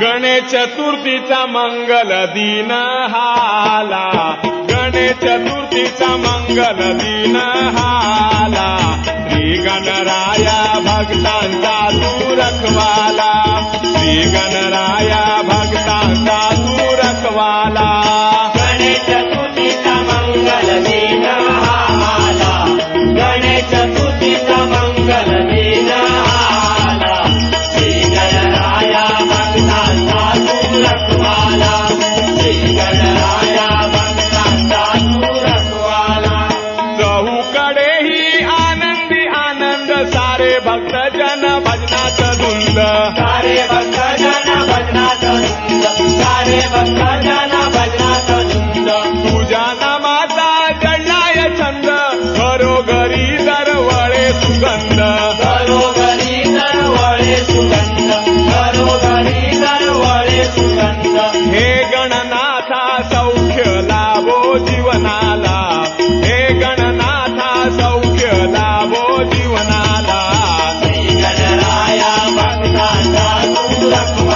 गणेश चतुर्थीचा मंगल दिन हाला गणेश चतुर्थीचा मंगल दिन हाला श्री गणराया भक्तांचा तू रखवाला. श्री गणराया भक्त जन भजनात धुंद. सारे भक्त जन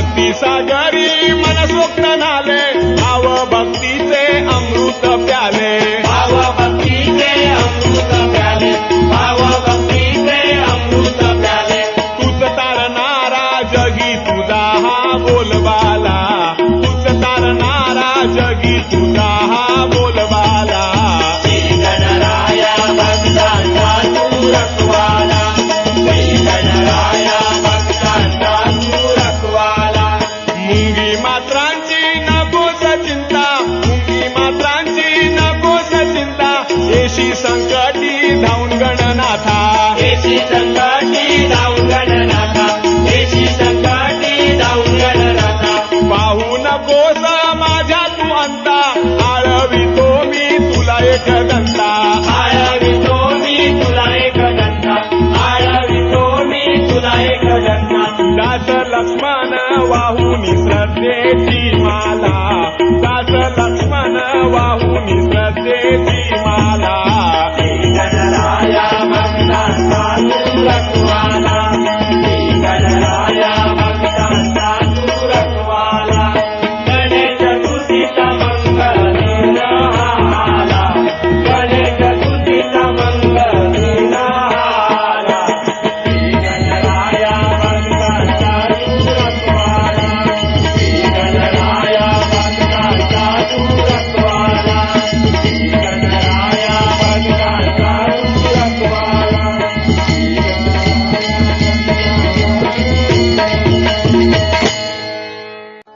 Bakti Sagari Manas Sita.